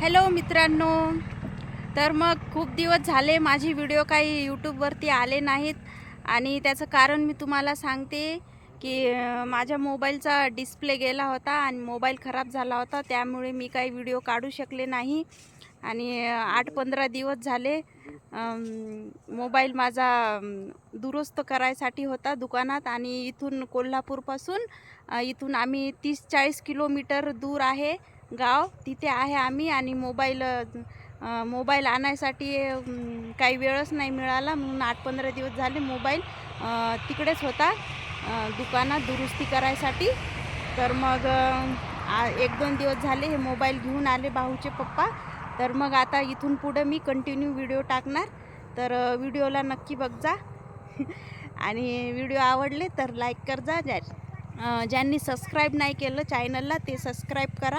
Hello मित्रांनो. तर मग खूप दिवस झाले माझी व्हिडिओ काही यूट्यूबवरती आले नाहीत. आणि त्याचं कारण मी तुम्हाला सांगते की माझ्या मोबाईलचा डिस्प्ले गेला होता आणि मोबाईल खराब झाला होता. त्यामुळे मी काही व्हिडिओ काढू शकले नाही. आणि आठ पंधरा दिवस झाले मोबाईल माझा दुरुस्त करायसाठी होता दुकानात. आणि इथून कोल्हापूरपासून इथून आम्ही तीस चाळीस किलोमीटर दूर आहे. गाव तिथे आहे आम्ही आणि मोबाईल मोबाईल आणायसाठी काही वेळच नाही मिळाला. म्हणून आठ पंधरा दिवस झाले मोबाईल तिकडेच होता दुकानात दुरुस्ती करायसाठी. तर मग आ- एक दोन दिवस झाले हे मोबाईल घेऊन आले भाऊचे पप्पा. तर मग आता इथून पुढं मी कंटिन्यू व्हिडिओ टाकणार. तर व्हिडिओला नक्की बघ जा आणि व्हिडिओ आवडले तर लाईक कर जा ज्यांनी सबस्क्राईब नाही केलं चॅनलला ते सबस्क्राईब करा.